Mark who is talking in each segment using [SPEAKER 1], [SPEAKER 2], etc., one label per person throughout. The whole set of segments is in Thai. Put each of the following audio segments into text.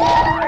[SPEAKER 1] Yeah!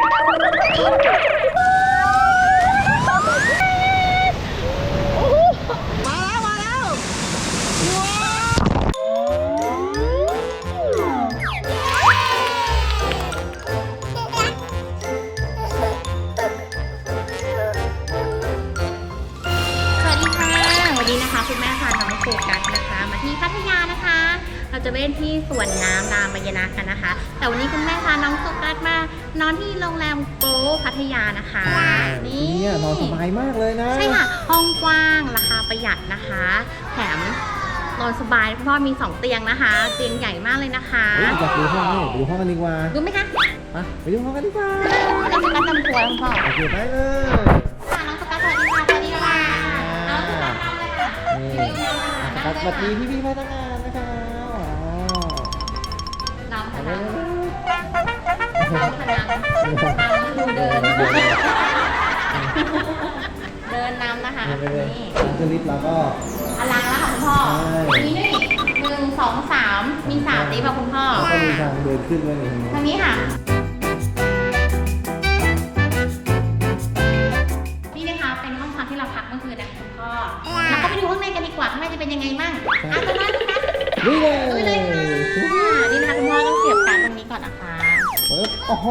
[SPEAKER 1] ล่นที่สวนน้ำรามายนะกันนะคะ แต่วันนี้คุณแม่พาน้องโฟกัสมานอนที่โรงแรมโกลพัทยานะคะ นี่
[SPEAKER 2] เนี่ยนอนสบายมากเลยนะ
[SPEAKER 1] ใช่ค่ะ ห้องกว้างราคาประหยัดนะคะ แถมนอนสบายเพราะว่ามี 2 เตียงนะคะ เตียงใหญ่มากเลยนะคะ
[SPEAKER 2] เฮ้ยอยากดูห้องนี่ดูห้องกันดีกว่า
[SPEAKER 1] ดูไหมคะ
[SPEAKER 2] ไปไปดูห้องกันดีกว่า
[SPEAKER 1] เราจะกันทำครัวคุณพ่อ
[SPEAKER 2] โอเคไปเลย
[SPEAKER 1] ค่ะน้องสกัดสวัสดีค่ะสวัสดีค่ะน้องสกัดทำเลยค่ะ
[SPEAKER 2] นี่สกัดสวัสดีพี่พี่ๆพนักงาน เอา
[SPEAKER 1] ค่ะ
[SPEAKER 2] เลย
[SPEAKER 1] น้องค่ะน้องเดิน เดินนำนะคะ
[SPEAKER 2] เอาเลยเลย
[SPEAKER 1] นี่
[SPEAKER 2] ทางขึ้นลิฟต์แล้วก็
[SPEAKER 1] อลังแล้วค่ะคุณพ่อ
[SPEAKER 2] ใช่
[SPEAKER 1] มีนี่หนึ่งสองสามมีสามตีแบบคุณพ่อ
[SPEAKER 2] แล้วก็มีทางเดินขึ้นด้วยนี่
[SPEAKER 1] ทางนี้ค่ะนี่นะคะเป็นห้องพักที่เราพักเมื่อคืนนะคะคุณพ่อแล้วก็ไปดูข้างในกันดีกว่าข้างในจะเป็นยังไงบ้างอะตอนนั้นนะคะ
[SPEAKER 2] นี่เลย
[SPEAKER 1] ดูเลยค่ะ
[SPEAKER 2] โอ้โห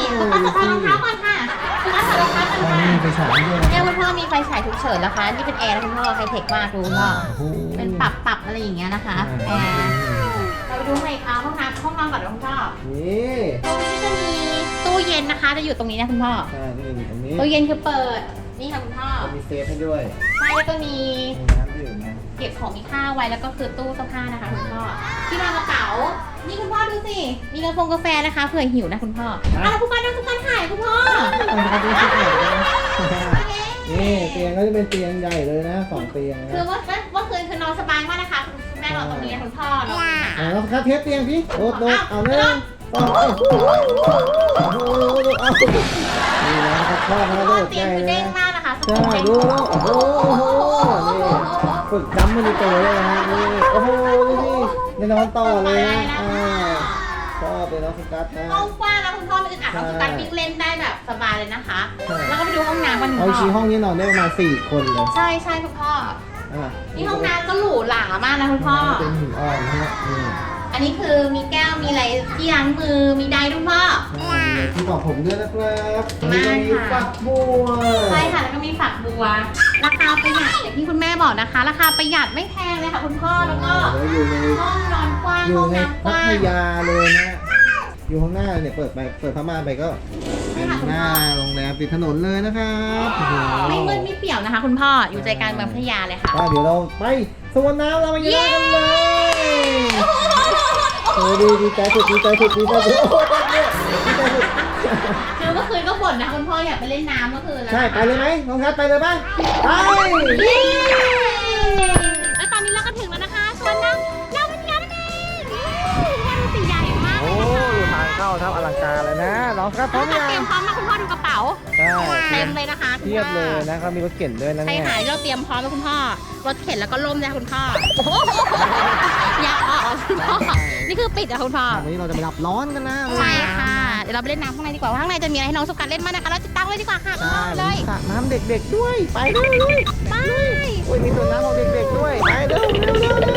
[SPEAKER 1] นี่คุณพ่อถอดรองเท้าก่อนค่ะคุณพ่อถอดรองเท้าก่อน
[SPEAKER 2] อ๋อ
[SPEAKER 1] ค่ะ
[SPEAKER 2] นี่ไปฉายด้วยนะ
[SPEAKER 1] เนี่ยคุณพ่อมีไฟฉายฉุกเฉินแล้วคะ นี่เป็นแอร์นะคุณพ่อไฮเทคมากดูคุณพ่อ
[SPEAKER 2] โอ้โห
[SPEAKER 1] เป็นปรับปรับอะไรอย่างเงี้ยนะคะแอร์เราไปดูในเอาห้องน้ำห้องนอนก่อนนะคุณพ่อ
[SPEAKER 2] นี่
[SPEAKER 1] ตรงนี้จะมีตู้เย็นนะคะจะอยู่ตรงนี้นะคุณพ่อ
[SPEAKER 2] ใช่นี่อยู่ตรงนี้
[SPEAKER 1] ตู้เย็นคือเปิดนี่ค่ะคุณพ่อ
[SPEAKER 2] จะมีเซฟให้ด้วย
[SPEAKER 1] ใช่แล้วก็มี
[SPEAKER 2] มีน้ำดื่มนะ
[SPEAKER 1] เก็บของมีค่าไว้แล้วก็คือตู้เสื้อผ้านะคะคุณพ่อที่วางกระเป๋า นี่คุณพ่อดูสิ มีกาแฟกาแฟนะคะเผื่อหิวนะคุณพ่ออะแล้วคุณพ่อนั่งคุณพ่อถ่ายคุณพ่อ
[SPEAKER 2] เอามาดูสิครับนี่เตียงก็จะเป็นเตียงใหญ่เลยนะสองเตียง
[SPEAKER 1] คือ
[SPEAKER 2] นะ
[SPEAKER 1] ว่าเมื่อคืนคือนอนสบายมากนะคะคุณแม่นอนตรงนี้นะคุณพ่อนอน
[SPEAKER 2] ไหนลองคัดเทปเตียงพี่โดดโดดเอาเนึ่งสองโอ้โหโอ้โหเอานี่นะครับพ่อมา
[SPEAKER 1] คุณ
[SPEAKER 2] โด
[SPEAKER 1] พ่อ
[SPEAKER 2] ด
[SPEAKER 1] เตี
[SPEAKER 2] ให
[SPEAKER 1] ยง
[SPEAKER 2] ญ่
[SPEAKER 1] คือ
[SPEAKER 2] เล
[SPEAKER 1] เด้
[SPEAKER 2] ย
[SPEAKER 1] ง
[SPEAKER 2] นะ
[SPEAKER 1] มากนะคะ
[SPEAKER 2] ใช่ดูแล้วโอ้โหโอ้โหนี่ฝึกจำมันตัวเลยนะนี่โอ้โหนี่นี่นอนต่อเลยนะอ่าชอบเลยน้องสกัดนะ
[SPEAKER 1] ห้องกว้างแล้วคุณพ่อไม่อึดอัดเราสกัดวิ่งเล่นได้แบบสบายเลยนะคะ
[SPEAKER 2] ใช่
[SPEAKER 1] แล้วก็ไปดูห้องน้ำกันคุณ
[SPEAKER 2] เอา
[SPEAKER 1] พ่
[SPEAKER 2] ชี้
[SPEAKER 1] อ
[SPEAKER 2] ห้องนี้นอนได้ประมาณสี่คนเลย
[SPEAKER 1] ใช่ใช่คุณพ่อ
[SPEAKER 2] อะ
[SPEAKER 1] นี่ห้องน้ำก็หรูหรามากนะคุณพ่อ
[SPEAKER 2] เป็นหินอ่อนนะฮะนี่
[SPEAKER 1] อันนี้คือมีแก้วมีอะไรที่ล้างมือมีไดร์ด้วยคุณพ่อ
[SPEAKER 2] มีที่บอกผมด้วยนะครับ
[SPEAKER 1] มากค่ะ
[SPEAKER 2] มีฝักบัว
[SPEAKER 1] ใช่ค่ะแล้วก็มีฝักบัว ราคาประหยัดอย่างที่คุณแม่บอกนะคะ ราคาประหยัดไม่แพงเลยค่ะคุณพ่อแล้วก็
[SPEAKER 2] แล้วอยู่ใน
[SPEAKER 1] ห้องนอนกว้าง
[SPEAKER 2] อยู่
[SPEAKER 1] ห้อง
[SPEAKER 2] ใน
[SPEAKER 1] น้ำก
[SPEAKER 2] พั
[SPEAKER 1] ว้า
[SPEAKER 2] ท
[SPEAKER 1] ง
[SPEAKER 2] ยาเลยนะอยู่ข้างหน้าเนี่ยเปิดไปเปิดผ้าม่านไปก็เป็นหน้าโรงแรมติดถนนเลยนะครับโอ้โห
[SPEAKER 1] ไม่มืดไม่เปี่ยวนะคะ คุณพ่ออยู่ใจกลางเมืองพัทยาเลยค่ะ
[SPEAKER 2] ก็เดี๋ยวเราไปสวนน้ำเรามาเยอะกันเลย โอ้ ดีดีใจสุดดีใจสุดดีใจสุดโอ้โหเนี่ยดีใจสุด
[SPEAKER 1] คือเมื่อคืนก็บ่นนะคุณพ่ออยากไปเล่นน้ำเมื่อคืนแล้ว
[SPEAKER 2] ใช่ไปเลยไหมน้องคัทไปเลยป่ะไป
[SPEAKER 1] เย้แล้วตอนนี้เราก็ถึงแล้วนะคะสวนน้ำน้ำพัทยานั่นเองแค่ดูสีใหญ่มากเล
[SPEAKER 2] โอ้
[SPEAKER 1] ยนะคะ
[SPEAKER 2] ทางเข้าครับอลังการเลยนะน้องคัทพร้อม
[SPEAKER 1] จัด
[SPEAKER 2] ยัง
[SPEAKER 1] เตรียมพร้อมนะคุณพ่อดูกระเป๋า
[SPEAKER 2] ใช่
[SPEAKER 1] เต็มเลยนะคะคุณ
[SPEAKER 2] เทียบ
[SPEAKER 1] พ่อ
[SPEAKER 2] เลยนะครับมีรถเข็นด้วยนะ
[SPEAKER 1] ใช่
[SPEAKER 2] เนี่ย
[SPEAKER 1] ค่ะเราเตรียมพร้อมแล้วคุณพ่อ รถเข็นแล้วก็ล่มนะคะคุณพ่อโอ้โหอยากออกคุณพ่อ นี่คือปิดอะคุณพ่อ
[SPEAKER 2] วันนี้เราจะไปรับร้อนกันนะ
[SPEAKER 1] ใช่ค่ะ เดี๋ยวเราไปเล่นน้ำข้างในดีกว่าว่าข้างในจะมีอะไรให้น้องสุกัดเล่นมากนะคะ เราติดตั้งเลยดีกว่าค่ะ
[SPEAKER 2] ใช่
[SPEAKER 1] เลย
[SPEAKER 2] สระน้ำเด็กๆด้วย ไปเลยเลย
[SPEAKER 1] ไป
[SPEAKER 2] โอ้ยมีส่วนน้ำของเด็กๆด้วย ไปเร็วเร็วเร็วเร็ว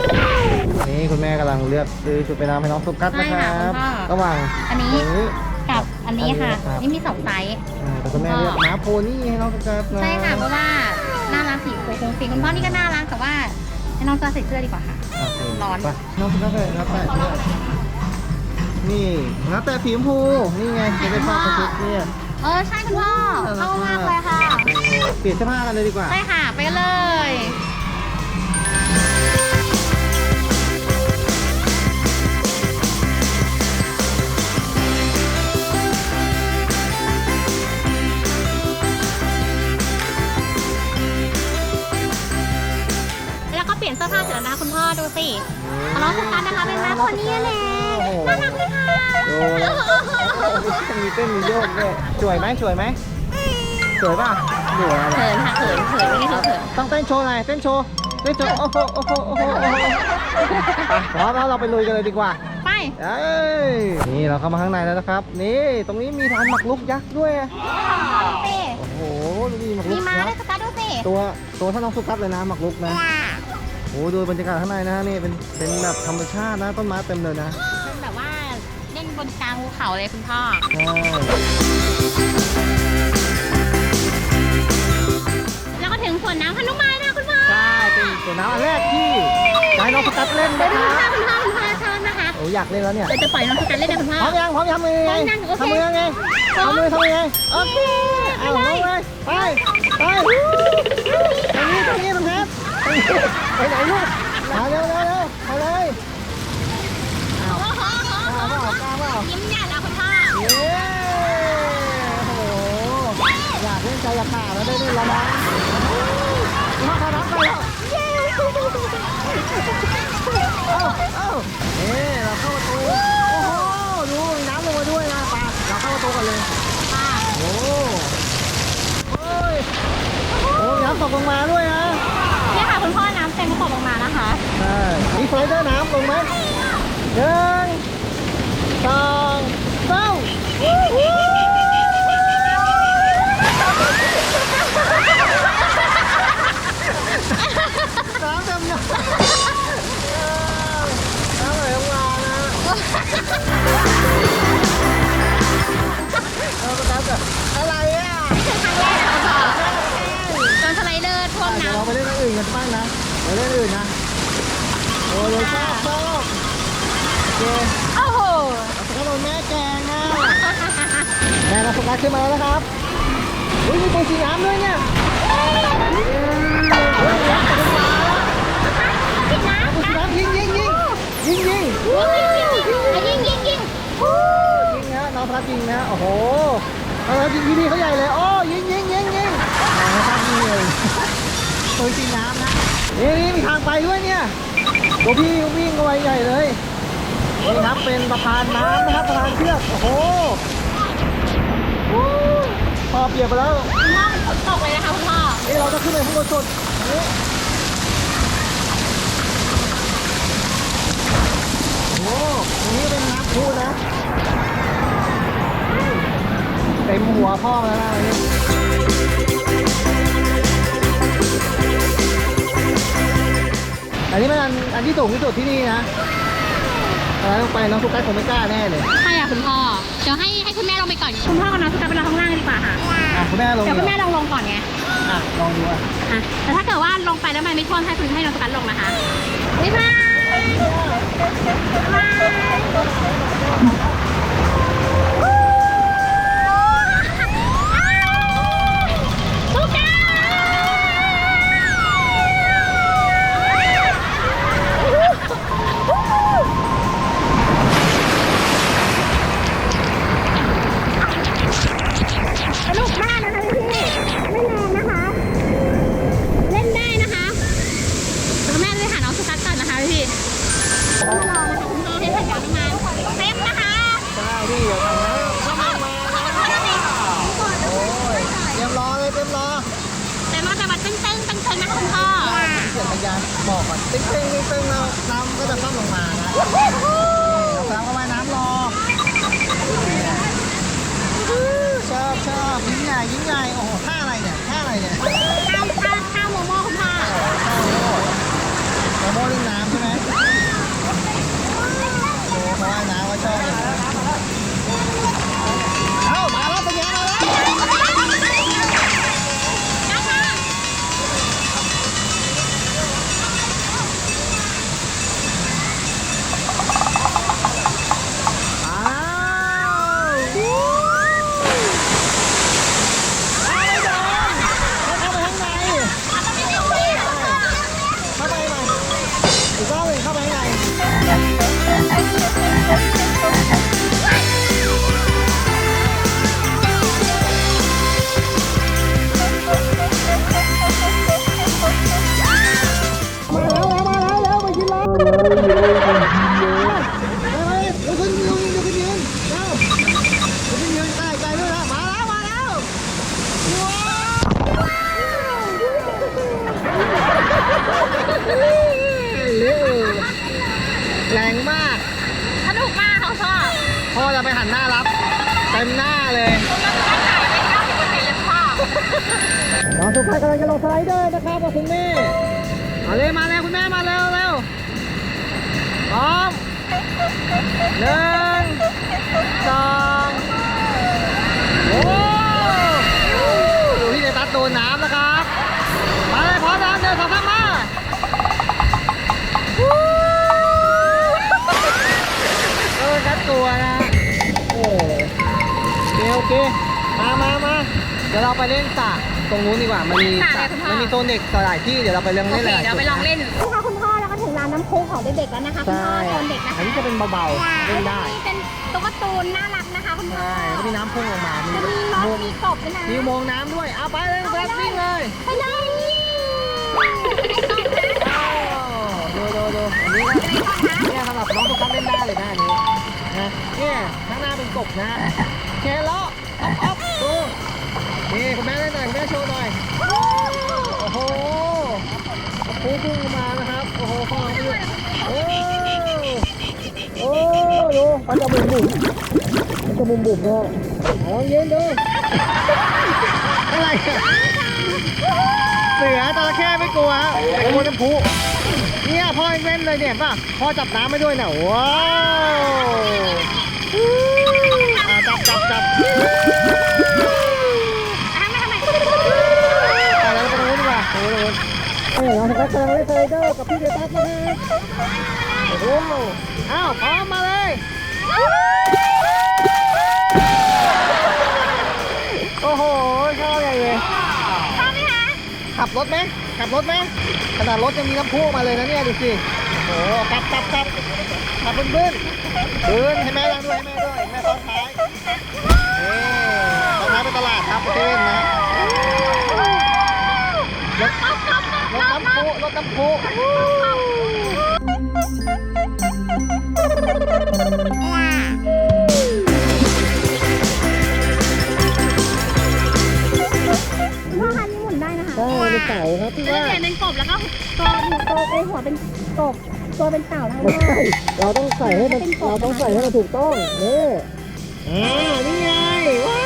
[SPEAKER 2] นี่คุณแม่กำลังเลือกซื้อชุดไปน้ำให้น้องสุกัสนะครับ ระหว่าง
[SPEAKER 1] อันนี้
[SPEAKER 2] อย่างนี้
[SPEAKER 1] กับอันนี้ค่ะ
[SPEAKER 2] อันนี้ครับ
[SPEAKER 1] นี่มีสองไซส์
[SPEAKER 2] อ่าแต่ คุณแม่เลือกม้าโพนี่ให้น้องสุกัสนะ
[SPEAKER 1] ใช่ค่ะเพราะว่าน่ารักสีฟูคงฟิงคุณพ่อนี่ก็น่ารักแต่ว่าให้น้องจะใส่เสื้อดีกว่าค่ะ
[SPEAKER 2] โอเค
[SPEAKER 1] ร้อน
[SPEAKER 2] ไปน้องสุกัสเลยรับไปนี่แล้วแต่สีชมพูนี่ไงจะได้ชอบกระชุดเนี่ย
[SPEAKER 1] เออใช่คุณพ่อเข้ามากเลยค่ะ
[SPEAKER 2] เปลี่ยนเสื้อผ้ากันเลยดีกว่า
[SPEAKER 1] ใช่ค่ะ ไปกันเลย ลี่ยนเสื้อผ้าเสร็จแล้วนะคุณพ่อดูสิน้องสุกันนะคะเป็นแม้าโพนี่แหละน่ารักเลยค่ะ
[SPEAKER 2] โอ้มีเต้นมีโยกด้วยสวยไหมสวยไหมสวยป่ะสวยอะไร
[SPEAKER 1] เขินค่ะเขินเขินนี่คือเขิน
[SPEAKER 2] ต้องเต้นโชว์หน่อยเต้นโชว์เต้นโชว์โอ้โหโอ้โหโอ้โหโอ้โหไปพร้อมแล้วเราไปลุยกันเลยดีกว่า
[SPEAKER 1] ไป
[SPEAKER 2] เอ้ยนี่เราเข้ามาข้างในแล้วนะครับ นี่ตรงนี้มีทานหมักลุกยักษ์ด้วยโอ้โหดูดิหมักลุ
[SPEAKER 1] มี
[SPEAKER 2] ก
[SPEAKER 1] ม้า
[SPEAKER 2] ยั
[SPEAKER 1] ด้วย
[SPEAKER 2] ษ์
[SPEAKER 1] สกัดดูสิ
[SPEAKER 2] ตัวตัวถ้าน้องสุกัสเลยนะหมักลุกนะโอ้โหดูบรรยากาศข้างในนะฮะนี่เป็นเป็นแบบธรรมชาตินะต้นไม้เต็มเลยนะ
[SPEAKER 1] เป็นแบบว่าเล่นบนกลางภูเขาเลยคุณพ่อ
[SPEAKER 2] ใช่
[SPEAKER 1] แล้วก็ถึงสวนน้ำพนุมานแล้วคุณพ่อ
[SPEAKER 2] ใช่เป็นสวนน้ำอันแรกที่จะให้น้องสุกัสเล่น
[SPEAKER 1] เดี๋ยว
[SPEAKER 2] นะ
[SPEAKER 1] ดู
[SPEAKER 2] ค
[SPEAKER 1] คุณพ่อ
[SPEAKER 2] รับ
[SPEAKER 1] คุณพ่อคุณพ่อชอบนะคะ
[SPEAKER 2] โอ้อยากเล่นแล้วเนี่ย
[SPEAKER 1] เดี๋ยวจะปล่อยน้องสกัดเล่นนะคุณพ่อ
[SPEAKER 2] พร้อมยังพร้อมยังทำมือยังไง
[SPEAKER 1] พร้อมยังโอเค
[SPEAKER 2] ทำมือยังไง
[SPEAKER 1] พร้อม
[SPEAKER 2] ทำมือทำมือยังไงโอเคเอาลงเลยไปไปตรงนี้ตรงนี้ตรงนี้ ไปไหนลูกมาเร็วเร็วเร็วเอาเลยเอา
[SPEAKER 1] โอ้โห
[SPEAKER 2] เอาเปล่าเอาเปล่า
[SPEAKER 1] ยิ้มใหญ่แล้วคุณพ่อ
[SPEAKER 2] เย้โอ้โหอยากเล่นใจอยากขาดแล้วได้เล่นแล้วนะมาขนาดไปแล้วเอ้าเอ้าเอ๊เราเข้าประตูโอ้โหดูมีน้ำลงมาด้วยนะปลาเราเข้าประตูกันเลย
[SPEAKER 1] ค่ะ
[SPEAKER 2] โอ้เฮ้ยโอ้มีน้ำตกลงมาด้วยนะ
[SPEAKER 1] เนี่ยค่ะคุณพ่อน้ำ เต็มตกลงมานะคะ
[SPEAKER 2] ใช่มีสไลเดอร์น้ำลงไหมหนึ่งสองสามน้ำเต็มเลยเออน้ำไหลลงมานะเออประทับใจอะไรอะ
[SPEAKER 1] ตอนสไลเดอร์ท่วม
[SPEAKER 2] เดี๋ยว
[SPEAKER 1] น้ำ
[SPEAKER 2] เราไปเล่นอันอื่นกันบ้างนะ ไปเล่นอันอื่นนะ โอ้ยชอบชอบเย้
[SPEAKER 1] โอ้โห
[SPEAKER 2] กระโดดแม่แกงนะแม่เราโฟกัสขึ้นมาแล้วนะครับอุ้ยมีตัวสีน้ำด้วยเนี่ยเฮ้ยเฮ้ยน้ำตกลงมาแล้ว
[SPEAKER 1] ปิดน้ำ
[SPEAKER 2] ตัวสีน้ำยิงยิงยิงยิงยิง
[SPEAKER 1] ยิงยิงยิงยิงยิง
[SPEAKER 2] ยิงนะน้องพลัดยิงนะโอ้โหน้องพลัดยิงที่นี่เขาใหญ่เลยโอ้ยิงยิงยิงยิงน้องพลัดยิงเลยตัวสีน้ำ นี่นี่มีทางไปด้วยเนี่ยตัวพี่วิ่งเอาไวใหญ่เลยนี่ครับเป็นสะพานน้ำนะครับสะพานเชือกโอ้โหวู้พอเปียกไปแล้ว
[SPEAKER 1] คุณพ่อมันฝนตกเลยนะคะคุณพ่อ
[SPEAKER 2] นี่เราจะขึ้นไปข้างบนสุดนี่โอ้โหตรงนี้เป็นน้ำพุนะเต็มหัวพ่อแล้วนะ อันนี้อันนี้เป็นอันอันที่สูงที่สุดที่นี่นะอะไรลงไปน้องทุกท่านคงไม่กล้าแน่เลย
[SPEAKER 1] ใช่อะคุณพ่อ เดี๋ยวให้ให้คุณแม่ลงไปก่อน คุณพ่อกับน้องสกัดไปรอข้างล่างดีกว่าค่ะ
[SPEAKER 2] อะคุณแม่ลง
[SPEAKER 1] เดี๋ยว
[SPEAKER 2] ดี
[SPEAKER 1] คุณ
[SPEAKER 2] ก
[SPEAKER 1] แม่
[SPEAKER 2] ว่า
[SPEAKER 1] ลองลงก่อนไง
[SPEAKER 2] อะลองดูอะ
[SPEAKER 1] อะ แต่ถ้าเกิดว่าลงไปแล้วมันไม่ท่วมให้คุณให้น้องสกัดลงนะคะบ๊ายบายบ๊ายบาย ยิ่งใหญ่
[SPEAKER 2] ยิ่
[SPEAKER 1] ง
[SPEAKER 2] ใหญ่โอ้โห องสุภาพกำลังจะลงสไลเดอร์นะครับคุณแม่เอาเลยมาแล้วคุณแม่มาเร็วเร็วพร้อมหนึ่งสองโอ้ดูพี่เดตัสโดนน้ำนะครับ มาเลยพร้อมแล้วเดินสองข้ามมาเออชัดตัวนะโอ้โอเคโอเคมามามาเดี๋ยวเราไปเล่นสระ ตรงนู้นดีกว่า มันมี
[SPEAKER 1] สระอะไรคุณพ่อ
[SPEAKER 2] มันมีโซนเด็กหลายที่ เดี๋ยวเราไปเล่น
[SPEAKER 1] โอ
[SPEAKER 2] เล่น
[SPEAKER 1] เค
[SPEAKER 2] หลาย
[SPEAKER 1] เดี๋ยวไปลองเล่น นี่ค่ะคุณพ่อแล้วก็ถึงร้านน้ำพุของเด็กๆแล้วนะคะ คุณพ่อ
[SPEAKER 2] ใช่
[SPEAKER 1] โซนเด็กนะคะ
[SPEAKER 2] อันนี้จะเป็นเบาๆเล่นได้
[SPEAKER 1] นี่เป็นตุ๊กตาตูนน่ารักนะคะ คุณพ่อ
[SPEAKER 2] ใช่แล้วก็มีน้ำพุ่งลงมา มี
[SPEAKER 1] จะมีรถมีกบด้วยนะ
[SPEAKER 2] มีอุโมงค์น้ำด้วยเอาไปเลยครับวิ่งเลย
[SPEAKER 1] ไปเลย
[SPEAKER 2] อ้าวดูดูดูอันนี้ก็เนี่ยสำหรับน้องทุกท่านเล่นได้เลยนะอันนี้นะเนี่ยข้างหน้าเป็นกบนะเคเลาะอ๊อฟอ๊อฟดูนี่คุณแม่เล่นหน่อยคุณแม่โชว์หน่อย โอ้โหพุ่งพุ่งมานะครับ โอ้โหข้างหลังไปอยู่โอ้โอ้ดู มันจะบุ่มบุ่มมันจะบุ่มบุ่มนะลองยืนดูอะไรเสือจระเข้ไม่กลัวแต่กลัวน้ำพุเนี่ยพ่อยังเล่นเลยเนี่ยป่ะพ่อจับน้ำไม่ด้วยเนี่ยว้าวจับจับจับอะเราไปตรงนู้นดีกว่าตรงนู้นตรงนู้นเอ้ยเรากำลังเล่นสไลเดอร์กับพี่เดตัสนะครับโอ้โหอ้าวพร้อมมาเลย โอ้โหชอบใหญ่เลย
[SPEAKER 1] ชอบไหมคะ
[SPEAKER 2] ขับรถไหมขับรถไหมขนาดรถยังมีน้ำพุมาเลยนะเนี่ยดูสิโอ้โหขับขับขับขับบึ้นบึ้นบึ้นให้แม่นั่งด้วยให้แม่ด้วยแม่ซ้อนท้ายนี่ตอนนั้นไปตลาดครับไปเซเว่นนะรถรถน้ำพุรถน้ำพุ
[SPEAKER 1] พ่อคันนี้หมุนได้นะคะ
[SPEAKER 2] ใช่เป็นเสาครับพี่
[SPEAKER 1] แล้ว
[SPEAKER 2] ว่า
[SPEAKER 1] เปลี่ยนเป็นกบแล้วก็ตัวหัวตัวเป็นหัวเป็นกบตัวเป็นเต่าแล้ว
[SPEAKER 2] ไม่ใช่เราต้องใส่ให้มันเราต้องใส่ให้มันถูกต้องนี่อ่านี่ไงว้า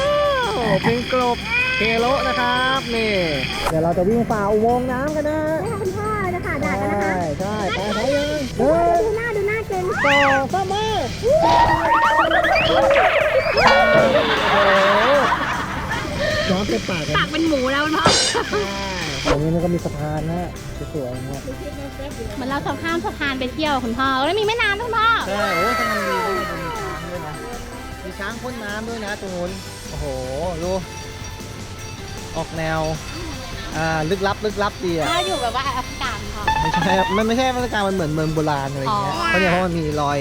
[SPEAKER 2] วเป็นกลบเคโลนะครับนี่เดี๋ยวเราจะวิ่งฝ่าอุโมงค์น้ำกันนะ
[SPEAKER 1] นี่ค่ะคุณพ่อเลยนะคะด่า
[SPEAKER 2] ใช่
[SPEAKER 1] กันนะคะ
[SPEAKER 2] ใช่ไปไปยัง
[SPEAKER 1] ดู
[SPEAKER 2] เดิน
[SPEAKER 1] หน้าดูหน้าเก่ง
[SPEAKER 2] ต่อเข้ามา โอ้โหน้ำเต็มปากเลย
[SPEAKER 1] ปากเป็นหมูแล้วคุณพ่อ
[SPEAKER 2] ตรงนี้มันก็มีสะพานนะสวยๆนะ
[SPEAKER 1] เหมือนเราสะข้ามสะพานไปเที่ยวคุณพ่อแล้วมีแม่น้ำด้วยคุณพ่อ
[SPEAKER 2] ใช่โอ้สะพานดีด้วยมีช้างด้วยนะมีช้างพ่นน้ำด้วยนะตรงนู้นโอ้โหดูออกแนวอ่าลึกลับลึกลับดีอะ
[SPEAKER 1] ถ้าอยู่แบบว่าแอฟริกาค่ะ
[SPEAKER 2] ไม่ใช่ครับมันไม่ใช่มาตรการมันเหมือนเมืองโบราณอะไรอย่างเงี้ย
[SPEAKER 1] อ๋อ
[SPEAKER 2] เพราะเนี่ยเพราะมันมีรอย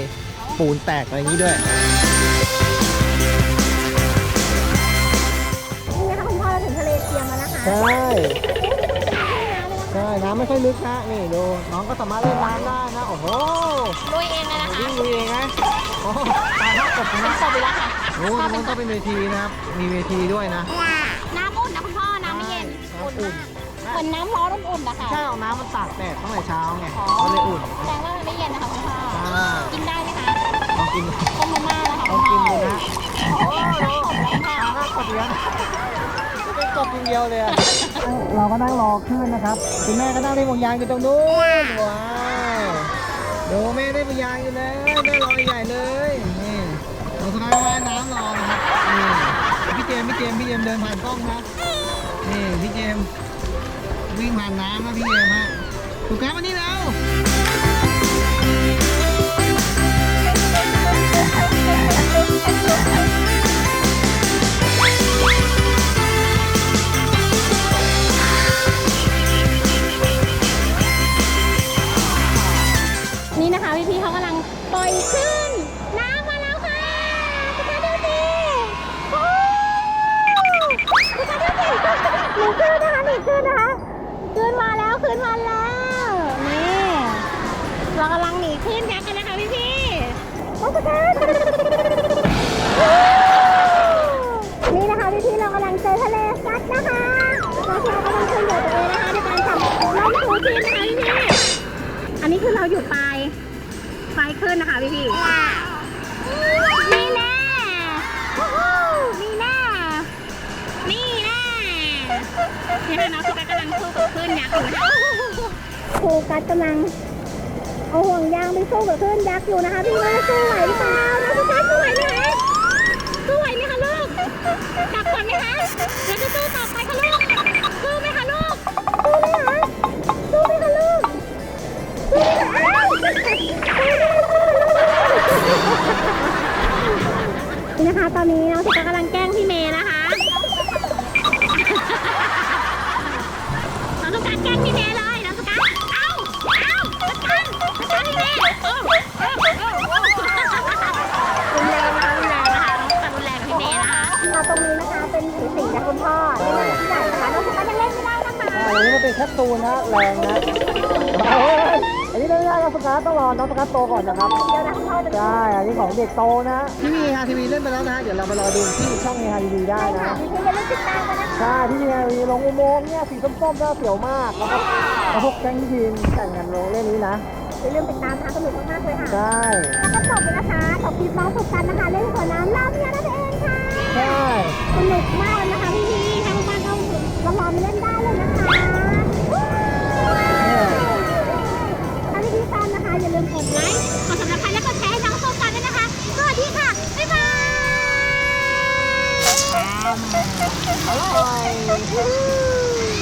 [SPEAKER 2] ปูนแตกอะไรอย่างงี้ด้วย
[SPEAKER 1] นี่นะคะคุณพ่อเราถึงทะเลเทียมแล้วนะคะ
[SPEAKER 2] ใช่ใช่น้ำไม่ค่อยลึกนะนี่ดูน้องก็สามารถเล่นน้ำได้นะโอ้โห
[SPEAKER 1] ลุยเองเลยนะคะ
[SPEAKER 2] วิ่งดูเองนะโอ้โหตายแล้วกบนะ
[SPEAKER 1] ตบไปแล้วค่ะ
[SPEAKER 2] โอ้ตรงนั้นก็เป็นเวทีนะครับ มีเวทีด้วยนะ
[SPEAKER 1] น้ำอุ่นนะคุณพ่อน้ำไม่เย็น
[SPEAKER 2] น้ำอุ่น
[SPEAKER 1] เหมือนน้ำร้อนอุ่นๆนะคะ
[SPEAKER 2] ใช่เอาน้ำมันตากแดดตั้งแต่เช้าไง
[SPEAKER 1] อ๋อ
[SPEAKER 2] มันเลยอุ่น
[SPEAKER 1] แสดงว่ามันไม่เย็นนะคะคุณพ่อ
[SPEAKER 2] อ่า
[SPEAKER 1] กินได้ไหมคะ
[SPEAKER 2] ล องกิน
[SPEAKER 1] ต้มมาม่าแล้วค่ะ
[SPEAKER 2] ลองกินดูนะโอ้โหทางหน้ากบเลี้ยงจะเป็นกบอย่างเดียวเลยอะเราก็นั่งรอขึ้นนะครับคุณแม่ก็นั่งเล่นห่วงยางอยู่ตรงนู้นว้าวดูแม่ได้ห่วงยางอยู่เลยแม่รอใหญ่เลยนี่เราสบายว่ายน้ำรอนะครับนี่พี่เจมส์พี่เจมส์พี่เจมส์เดินผ่านกล้องนะนี่พี่เจมส์วิ่งผ่านน้ำนะพี่เจมส์ฮะถูกแก้มานี่แล้ว
[SPEAKER 1] พี่ๆเขากำลังปล่อยขึ้น น้ำมาแล้วค่ะคุณพ่อดูสิโอ้คุณพ่อดูสิหนูขึ้นนะคะหนูขึ้นนะคะขึ้นมาแล้วขึ้นมาแล้วนี่เรากำลังหนีขึ้นยักษ์กันนะคะพี่ๆโอ้คุณพ่อนี่นะคะพี่ๆเรากำลังเจอทะเลซัดนะคะเรากำลังช่วยเหลือตัวเองนะคะในการจับน้องหนูทีนะคะพี่ๆอันนี้คือเราอยู่ปลาึ้นนะคะพี่พี่นี่แน่
[SPEAKER 3] นี่แน่
[SPEAKER 1] นี่แน่เนี่ยน้องโฟ
[SPEAKER 3] กัสกำลัง
[SPEAKER 1] สู้กับขึ้นยักษ์อยู่นะ
[SPEAKER 3] โฟกัสกำลังเอาห่วงยางไปสู้กับขึ้นยักษ์อยู่นะคะพี่ว่าสู้ไหวรืเปล่าน้องโฟกัสสู้ไหวไหมสู้ไหวไหมคะลูกกลับก่อนไหมคะเดี๋ยวจะสู้ต่อไปคะลูกสู้ไหมคะลูกสู้ไหมคะสู้ไหมคะลูกสู้ไหมคะ นี่นะคะ ตอนนี้น้องสิกัสกำลังแกล้งพี่เมย์นะคะ ต้องรอน้องสกั
[SPEAKER 2] สโตก่อนนะครับ
[SPEAKER 3] เดี๋ยวนะคุณพ่อจะ
[SPEAKER 2] ใช่ อันนี้ของเด็กโตนะทีวีฮะทีวีเล่นไปแล้วนะ เดี๋ยวเรามารอดูที่ช่องเฮฮาทีวีได้
[SPEAKER 3] ใช่
[SPEAKER 2] นะ
[SPEAKER 3] ค่ะพี่เมย์อย่าลืมติดตามกันนะคะ
[SPEAKER 2] ใช่ที่เฮฮาทีวีลงอุโมงค์เนี่ยสีส้มๆก็เสียวมากแล้วก็แล้วพวกแก๊งทีมแต่งกันลงเล่นนี้นะ
[SPEAKER 3] อย่าลืมติดตามนะคะสนุกมากๆเลยค่ะ
[SPEAKER 2] ใช่
[SPEAKER 3] แล้วก็จบไปนะคะขอบคลิปน้องสุกันนะคะ เล่นสวนน้ำลำเมียนั่นเองค่ะ
[SPEAKER 2] ใช่
[SPEAKER 3] สนุกมากเลยนะคะพี่
[SPEAKER 2] อร่อย